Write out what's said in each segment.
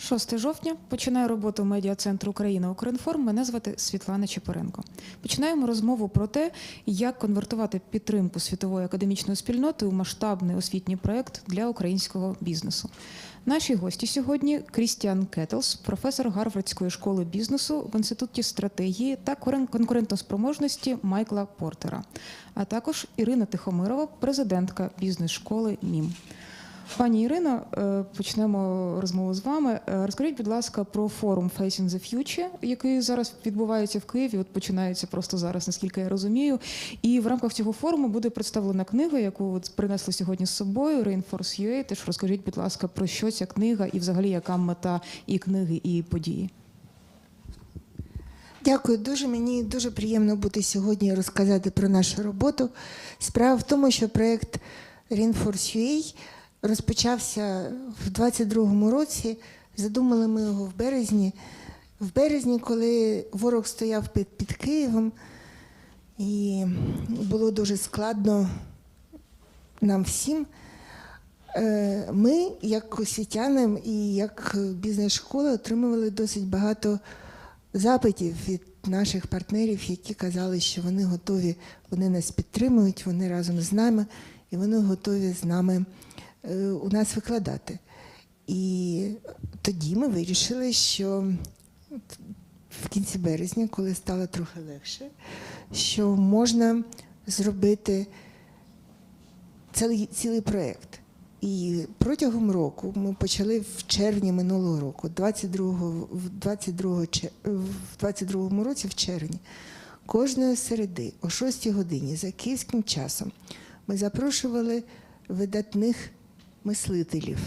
6 жовтня починає роботу медіа-центру Україна Укрінформ. Мене звати Світлана Чепуренко. Починаємо розмову про те, як конвертувати підтримку світової академічної спільноти у масштабний освітній проект для українського бізнесу. Наші гості сьогодні Крістіан Кеттлс, професор Гарвардської школи бізнесу в інституті стратегії та конкурентоспроможності Майкла Портера, а також Ірина Тихомирова, президентка бізнес-школи МІМ. Пані Ірино, е, почнемо розмову з вами. Е, Розкажіть, будь ласка, про форум Facing the Future, який зараз відбувається в Києві. От починається просто зараз, наскільки я розумію. І в рамках цього форуму буде представлена книга, яку от принесли сьогодні з собою. Reinforce UA. Теж розкажіть, будь ласка, про що ця книга і взагалі яка мета і книги, і події. Дякую дуже. Мені дуже приємно бути сьогодні і розказати про нашу роботу. Справа в тому, що проєкт Reinforce UA розпочався в 22-му році. Задумали ми його в березні. В березні, коли ворог стояв під, під Києвом, і було дуже складно нам всім. Е, Ми, як освітяни і як бізнес-школа, отримували досить багато запитів від наших партнерів, які казали, що вони готові, вони нас підтримують, вони разом з нами, і вони готові з нами у нас викладати. І тоді ми вирішили, що в кінці березня, коли стало трохи легше, що можна зробити цілий, цілий проєкт. І протягом року ми почали в червні минулого року, 22, в 22, чер- в 22 році, в червні, кожної середи о 6 годині за київським часом ми запрошували видатних мислителів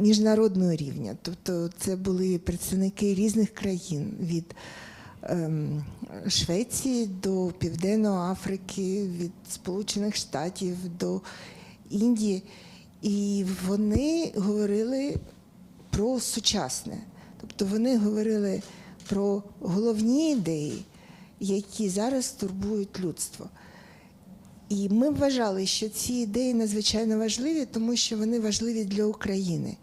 міжнародного рівня. Тобто це були представники різних країн від ем, Швеції до Південної Африки, від Сполучених Штатів до Індії. І вони говорили про сучасне. Тобто вони говорили про головні ідеї, які зараз турбують людство. І ми вважали, що ці ідеї надзвичайно важливі, тому що вони важливі для України.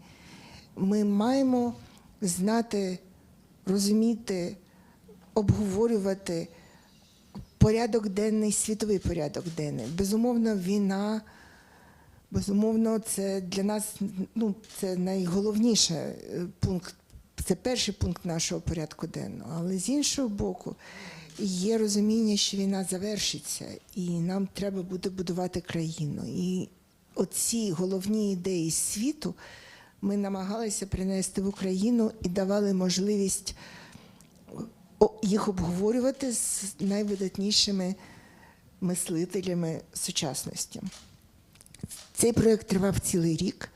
Ми маємо знати, розуміти, обговорювати порядок денний, світовий порядок денний. Безумовно, війна, безумовно, це для нас ну, це найголовніший е, пункт, це перший пункт нашого порядку денного. Але з іншого боку, є розуміння, що війна завершиться, і нам треба буде будувати країну. І оці головні ідеї світу ми намагалися принести в Україну і давали можливість їх обговорювати з найвидатнішими мислителями сучасності. Цей проєкт тривав цілий рік,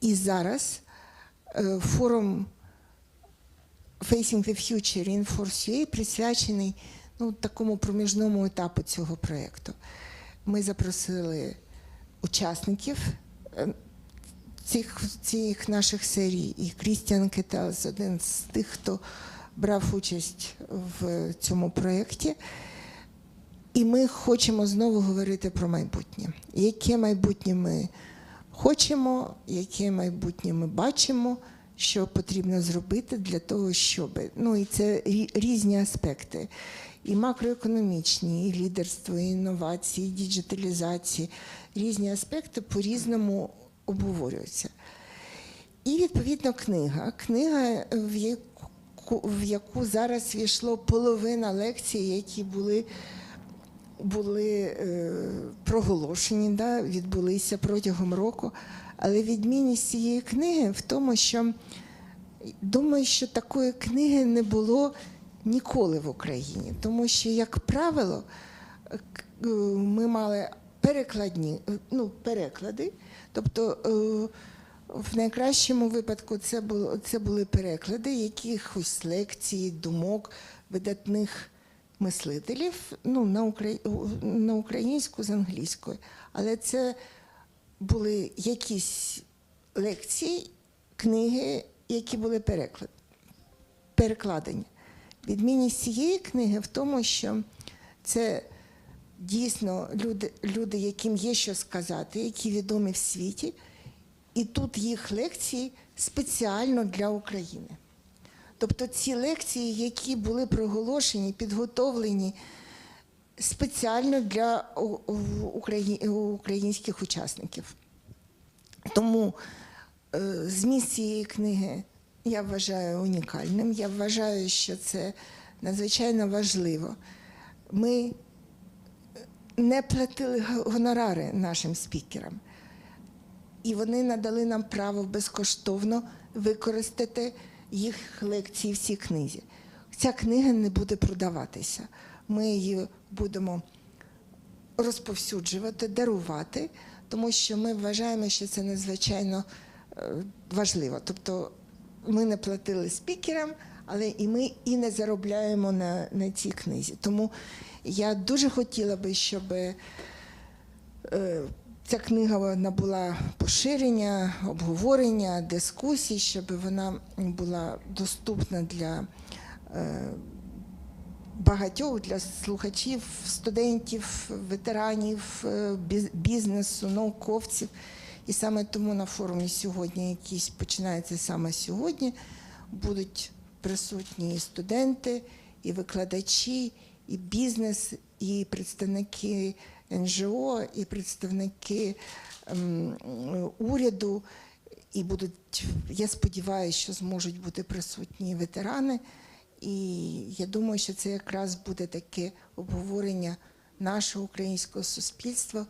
і зараз е, форум Facing the Future Reinforce UA присвячений ну, такому проміжному етапу цього проєкту. Ми запросили учасників е, цих, цих наших серій, і Крістіан Кетелс, один з тих, хто брав участь в цьому проєкті. І ми хочемо знову говорити про майбутнє. Яке майбутнє ми хочемо, яке майбутнє ми бачимо, що потрібно зробити для того, щоб. Ну і це різні аспекти. І макроекономічні, і лідерство, і інновації, і діджиталізації. Різні аспекти по-різному обговорюються. І відповідно книга. Книга, в яку, в яку зараз війшло половина лекцій, які були, були е, проголошені, да, відбулися протягом року. Але відмінність цієї книги в тому, що думаю, що такої книги не було ніколи в Україні. Тому що, як правило, е, ми мали перекладні, е, ну, переклади. Тобто е, в найкращому випадку це, було, це були переклади якихось лекцій, думок видатних мислителів ну, на, на українську з англійською. Але це були якісь лекції, книги, які були переклад... перекладені. Відмінність цієї книги в тому, що це дійсно люди, люди, яким є що сказати, які відомі в світі, І тут їх лекції спеціально для України. Тобто ці лекції, які були проголошені, підготовлені спеціально для українських учасників. Тому е, зміст цієї книги я вважаю унікальним. Я вважаю, що це надзвичайно важливо. Ми не платили гонорари нашим спікерам, і вони надали нам право безкоштовно використати їх лекції в цій книзі. Ця книга не буде продаватися. Ми її будемо розповсюджувати, дарувати, тому що ми вважаємо, що це надзвичайно е, важливо. Тобто ми не платили спікерам, але і ми і не заробляємо на, на цій книзі. Тому я дуже хотіла би, щоб е, ця книга набула поширення, обговорення, дискусій, щоб вона була доступна для е, багатьох для слухачів, студентів, ветеранів е, бізнесу, науковців. І саме тому на форумі сьогодні, який починається саме сьогодні, будуть присутні і студенти, і викладачі, і бізнес, і представники НЖО, і представники ем, уряду. І будуть, я сподіваюся, що зможуть бути присутні ветерани. І я думаю, що це якраз буде таке обговорення нашого українського суспільства,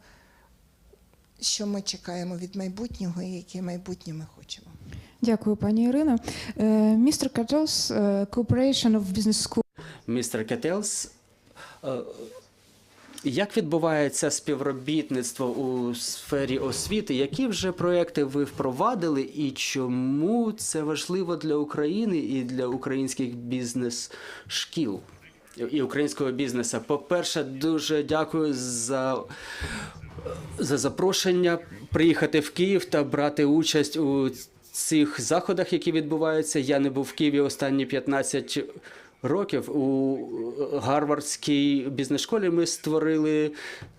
що ми чекаємо від майбутнього і яке майбутнє ми хочемо. Дякую, пані Ірино. Е, Містер Кателс, е, Cooperation of Business School. Містер Кетелс, е, як відбувається співробітництво у сфері освіти? Які вже проекти ви впровадили, і чому це важливо для України і для українських бізнес-шкіл і українського бізнесу? По-перше, дуже дякую за за запрошення приїхати в Київ та брати участь у цих заходах, які відбуваються. Я не був в Києві останні 15 років. У Гарвардській бізнес-школі ми створили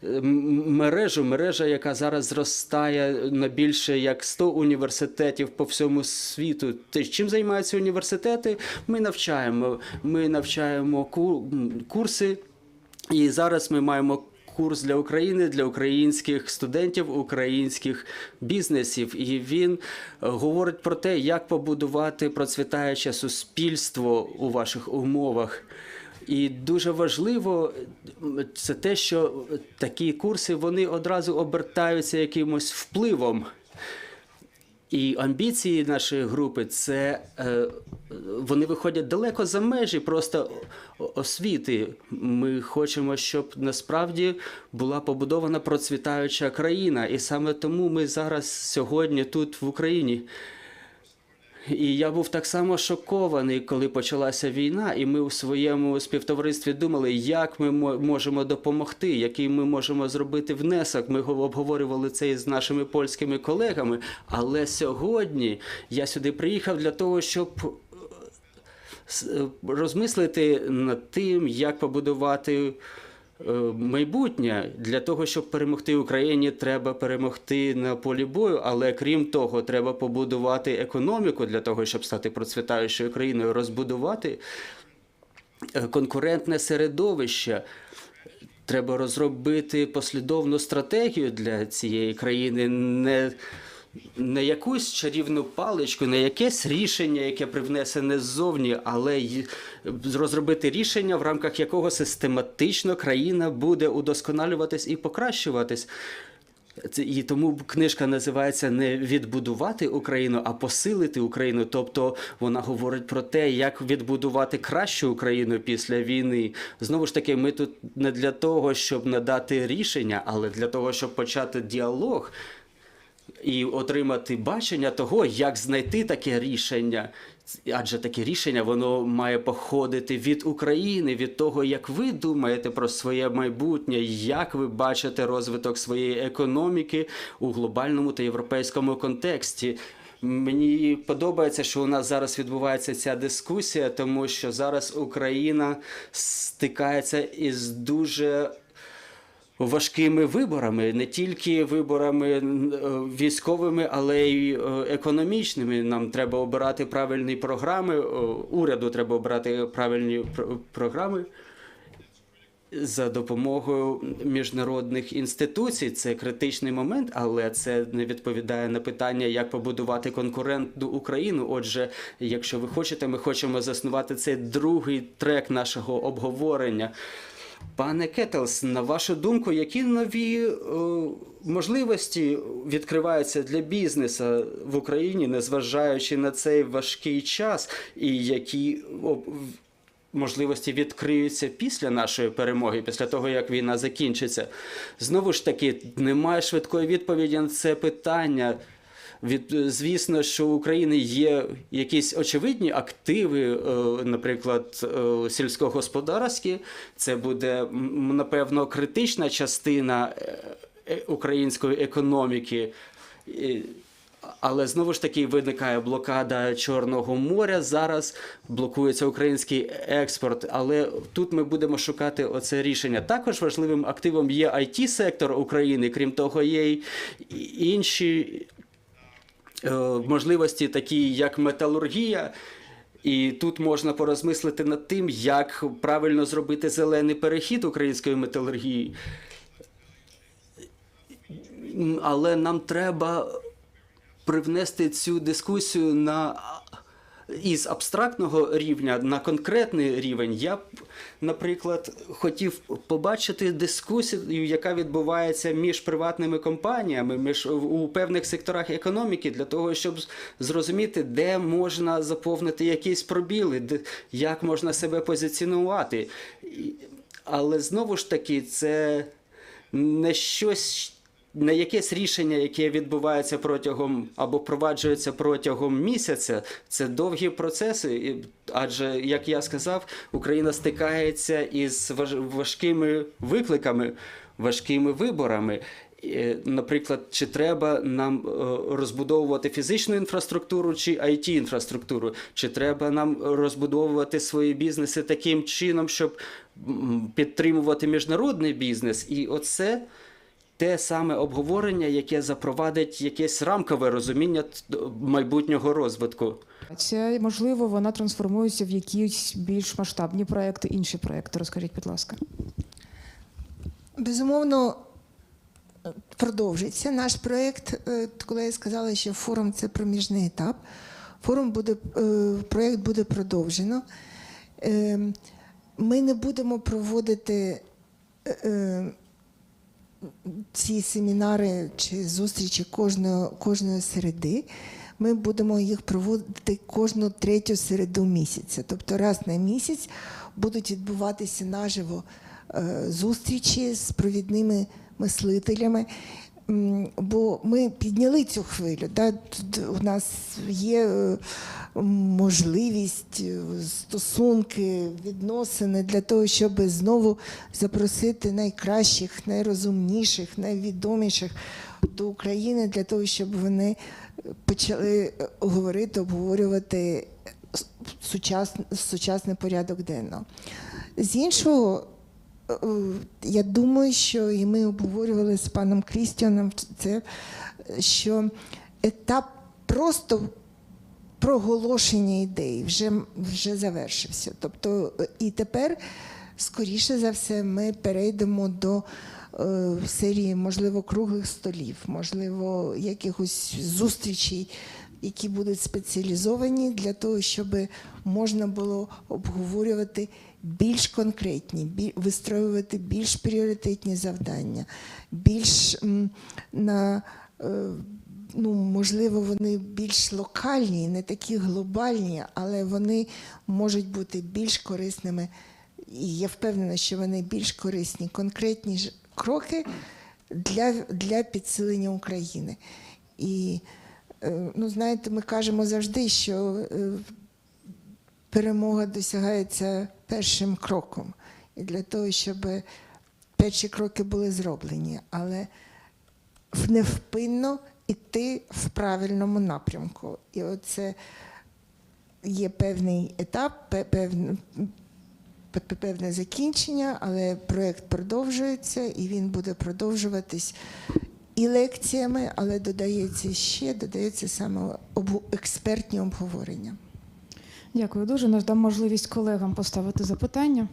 е, мережу, мережа, яка зараз зростає на більше як 100 університетів по всьому світу. Ти чим займаються університети? Ми навчаємо. Ми навчаємо ку- курси. І зараз ми маємо курс для України, для українських студентів, українських бізнесів. І він е, говорить про те, як побудувати процвітаюче суспільство у ваших умовах. І дуже важливо це те, що такі курси вони одразу обертаються якимось впливом. І амбіції нашої групи це е, вони виходять далеко за межі просто освіти. Ми хочемо, щоб насправді була побудована процвітаюча країна, і саме тому ми зараз сьогодні тут в Україні. І я був так само шокований, коли почалася війна, і ми у своєму співтоваристві думали, як ми мо- можемо допомогти, який ми можемо зробити внесок. Ми го- обговорювали це із нашими польськими колегами. Але сьогодні я сюди приїхав для того, щоб е, розмислити над тим, як побудувати е, майбутнє для того, щоб перемогти Україні, треба перемогти на полі бою. Але крім того, треба побудувати економіку для того, щоб стати процвітаючою країною, розбудувати е, конкурентне середовище. Треба розробити послідовну стратегію для цієї країни, не, не якусь чарівну паличку, не якесь рішення, яке привнесене ззовні, але й розробити рішення, в рамках якого систематично країна буде удосконалюватись і покращуватись. І тому книжка називається не відбудувати Україну, а посилити Україну. Тобто вона говорить про те, як відбудувати кращу Україну після війни. Знову ж таки, ми тут не для того, щоб надати рішення, але для того, щоб почати діалог і отримати бачення того, як знайти таке рішення. Адже таке рішення воно має походити від України, від того, як ви думаєте про своє майбутнє, як ви бачите розвиток своєї економіки у глобальному та європейському контексті. Мені подобається, що у нас зараз відбувається ця дискусія, тому що зараз Україна стикається із дуже важкими виборами, не тільки виборами е, військовими, але й е, економічними. Нам треба обирати правильні програми. е, Уряду треба обирати правильні пр- програми. За допомогою міжнародних інституцій це критичний момент, але це не відповідає на питання, як побудувати конкурентну Україну. Отже, якщо ви хочете, ми хочемо заснувати цей другий трек нашого обговорення. Пане Кетелс, на вашу думку, які нові е, можливості відкриваються для бізнесу в Україні, незважаючи на цей важкий час, і які можливості відкриються після нашої перемоги, після того як війна закінчиться. Знову ж таки, немає швидкої відповіді на це питання. Від, звісно, що у України є якісь очевидні активи, е, наприклад, е, сільськогосподарські. Це буде напевно критична частина е, е, української економіки. Але знову ж таки виникає блокада Чорного моря. Зараз блокується український експорт. Але тут ми будемо шукати оце рішення. Також важливим активом є it сектор України. Крім того, є й інші е, можливості, такі як металургія. І тут можна порозмислити над тим, як правильно зробити зелений перехід української металургії. Але нам треба привнести цю дискусію на із абстрактного рівня на конкретний рівень. Я б, наприклад, хотів побачити дискусію, яка відбувається між приватними компаніями, між у певних секторах економіки, для того, щоб зрозуміти, де можна заповнити якісь пробіли, де, як можна себе позиціонувати. Але знову ж таки, це не щось не якесь рішення, яке відбувається протягом або впроваджується протягом місяця, це довгі процеси. Адже, як я сказав, Україна стикається із важкими викликами, важкими виборами. Наприклад, чи треба нам е, розбудовувати фізичну інфраструктуру чи it інфраструктуру чи треба нам розбудовувати свої бізнеси таким чином, щоб підтримувати міжнародний бізнес? І оце те саме обговорення, яке запровадить якесь рамкове розуміння майбутнього розвитку. Це можливо, вона трансформується в якісь більш масштабні проекти, інші проекти. Розкажіть, будь ласка. Безумовно, продовжиться наш проєкт. Е, Коли я сказала, що форум це проміжний етап, форум буде, е, проєкт буде продовжено. Е, Ми не будемо проводити е, ці семінари чи зустрічі кожної, кожної середи. Ми будемо їх проводити кожну третю середу місяця. Тобто раз на місяць будуть відбуватися наживо е, зустрічі з провідними мислителями. Бо ми підняли цю хвилю. Да? Тут у нас є е, можливість, е, стосунки, відносини для того, щоб знову запросити найкращих, найрозумніших, найвідоміших до України для того, щоб вони почали е, говорити, обговорювати сучасний, сучасний порядок денного. З іншого, я думаю, що і ми обговорювали з паном Крістіаном це, що етап просто проголошення ідей вже, вже завершився. Тобто, е, і тепер, скоріше за все, ми перейдемо до е, серії, можливо, круглих столів, можливо, якихось зустрічей, які будуть спеціалізовані для того, щоб можна було обговорювати більш конкретні, бі- вистроювати більш пріоритетні завдання, більш на е, ну, можливо, вони більш локальні, не такі глобальні, але вони можуть бути більш корисними. І я впевнена, що вони більш корисні, конкретні ж кроки для, для підсилення України. І, е, ну, знаєте, ми кажемо завжди, що е, перемога досягається першим кроком. І для того, щоб перші кроки були зроблені, але невпинно йти в правильному напрямку. І оце є певний етап, пе- певн- п- певне закінчення, але проєкт продовжується і він буде продовжуватись і лекціями, але додається ще, додається саме експертні обговорення. Дякую дуже. Наш дам можливість колегам поставити запитання.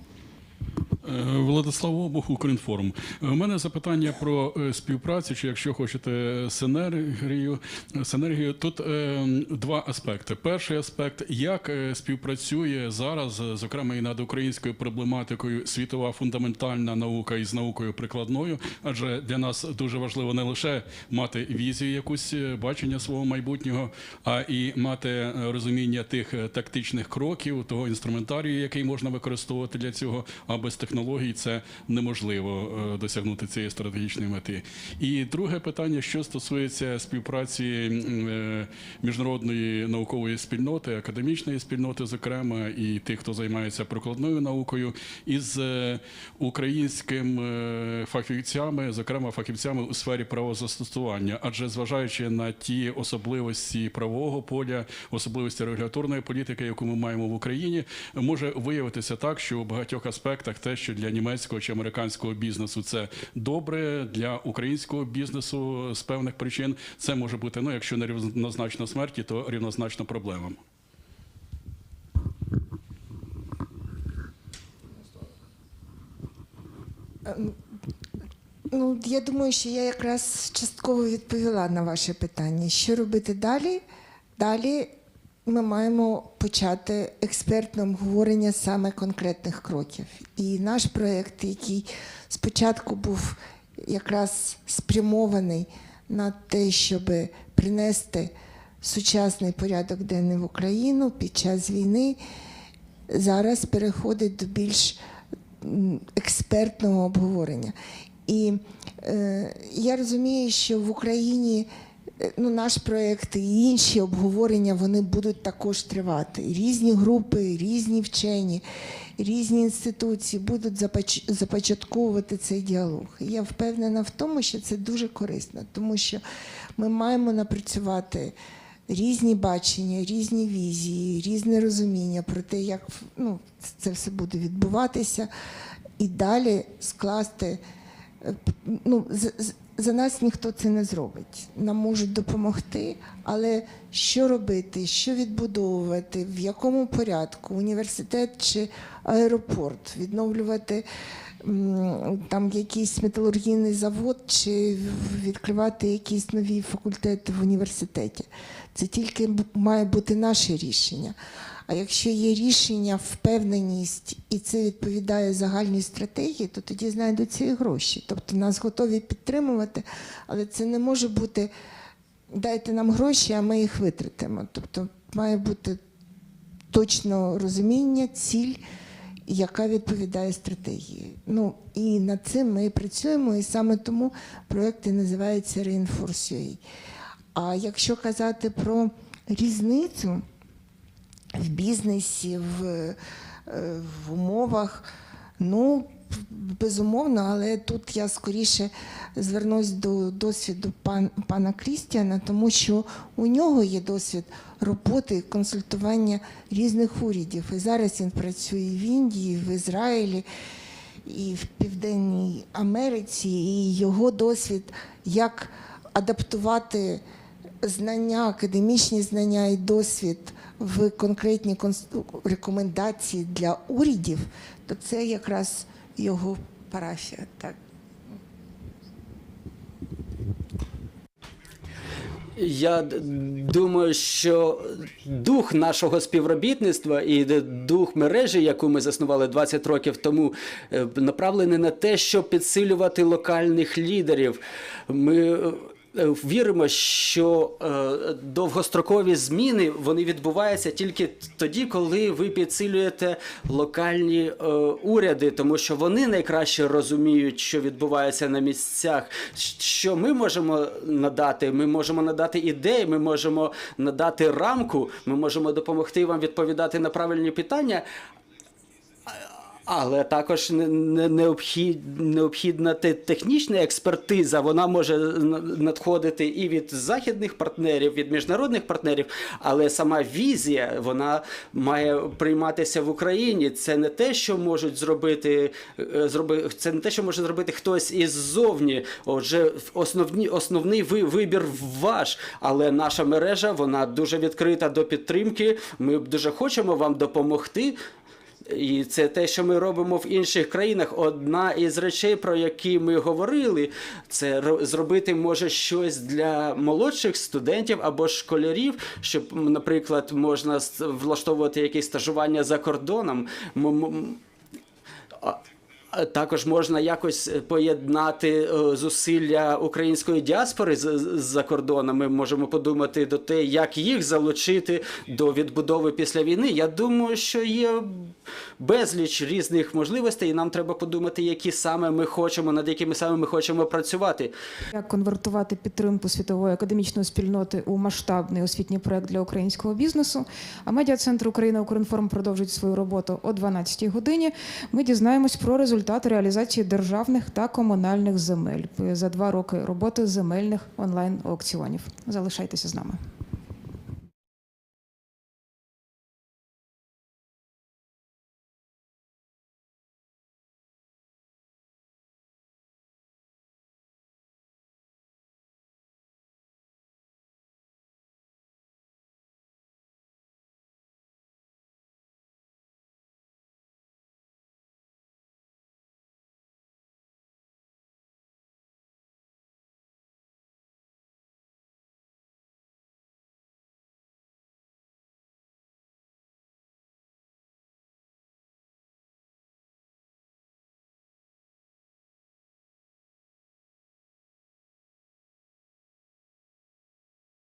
Е, Владислав Обух, Укрінформ. У мене запитання про е, співпрацю, чи якщо хочете синергію. Синергію тут е, два аспекти. Перший аспект, як е, співпрацює зараз, е, зокрема і над українською проблематикою, світова фундаментальна наука із наукою прикладною, адже для нас дуже важливо не лише мати візію, якусь е, бачення свого майбутнього, а і мати е, розуміння тих е, тактичних кроків, того інструментарію, який можна використовувати для цього, а без технологій це неможливо е, досягнути цієї стратегічної мети. І друге питання, що стосується співпраці е, міжнародної наукової спільноти, академічної спільноти, зокрема, і тих, хто займається прикладною наукою, із е, українськими фахівцями, зокрема фахівцями у сфері правозастосування, адже зважаючи на ті особливості правового поля, особливості регуляторної політики, яку ми маємо в Україні, може виявитися так, що у багатьох аспектах те, що для німецького чи американського бізнесу це добре, для українського бізнесу з певних причин це може бути, ну якщо не рівнозначно смерті, то рівнозначно проблемам. Ну, я думаю, що я якраз частково відповіла на ваше питання. Що робити далі? Далі ми маємо почати експертне обговорення саме конкретних кроків. І наш проєкт, який спочатку був якраз спрямований на те, щоб принести сучасний порядок денний в Україну під час війни, зараз переходить до більш експертного обговорення. І е, я розумію, що в Україні ну, наш проєкт і інші обговорення вони будуть також тривати. Різні групи, різні вчені, різні інституції будуть започ- започатковувати цей діалог. І я впевнена в тому, що це дуже корисно, тому що ми маємо напрацювати різні бачення, різні візії, різне розуміння про те, як ну, це все буде відбуватися, і далі скласти. е, Ну, за нас ніхто це не зробить. Нам можуть допомогти, але що робити, що відбудовувати, в якому порядку, університет чи аеропорт, відновлювати там якийсь металургійний завод чи відкривати якісь нові факультети в університеті. Це тільки має бути наше рішення. А якщо є рішення, впевненість, і це відповідає загальній стратегії, то тоді знайдуться і гроші. Тобто нас готові підтримувати, але це не може бути дайте нам гроші, а ми їх витратимо. Тобто має бути точно розуміння, ціль, яка відповідає стратегії. Ну і над цим ми працюємо, і саме тому проєкт і називається Reinforce.ua. А якщо казати про різницю в бізнесі, в, е, в умовах, ну, безумовно, але тут я скоріше звернусь до досвіду пан, пана Крістіана, тому що у нього є досвід роботи, консультування різних урядів. І зараз він працює в Індії, в Ізраїлі, і в Південній Америці, і його досвід, як адаптувати знання, академічні знання і досвід в конкретні рекомендації для урядів, то це якраз його парафія. Так. Я думаю, що дух нашого співробітництва і дух мережі, яку ми заснували 20 років тому, е, направлений на те, щоб підсилювати локальних лідерів. Ми е, віримо, що е, довгострокові зміни вони відбуваються тільки тоді, коли ви підсилюєте локальні е, уряди, тому що вони найкраще розуміють, що відбувається на місцях. Що ми можемо надати? Ми можемо надати ідеї, ми можемо надати рамку, ми можемо допомогти вам відповідати на правильні питання. Але також не- не- необхід, необхідна технічна експертиза. Вона може надходити і від західних партнерів, від міжнародних партнерів, але сама візія вона має прийматися в Україні. Це не те, що можуть зробити, е, зроби, це не те, що може зробити хтось іззовні. Отже, основні, основний ви- вибір ваш. Але наша мережа вона дуже відкрита до підтримки. Ми дуже хочемо вам допомогти. І це те, що ми робимо в інших країнах. Одна із речей, про які ми говорили, це ро- зробити може щось для молодших студентів або школярів, щоб, наприклад, можна влаштовувати якісь стажування за кордоном. А Також можна якось е, поєднати е, зусилля української діаспори з- за кордоном. Ми можемо подумати до те, як їх залучити до відбудови після війни. Я думаю, що є безліч різних можливостей, і нам треба подумати, які саме ми хочемо, над якими саме ми хочемо працювати. Як конвертувати підтримку світової академічної спільноти у масштабний освітній проект для українського бізнесу? А медіа-центр Україна Укрінформ продовжить свою роботу о 12-й годині. Ми дізнаємось про результати реалізації державних та комунальних земель за два роки роботи земельних онлайн аукціонів. Залишайтеся з нами.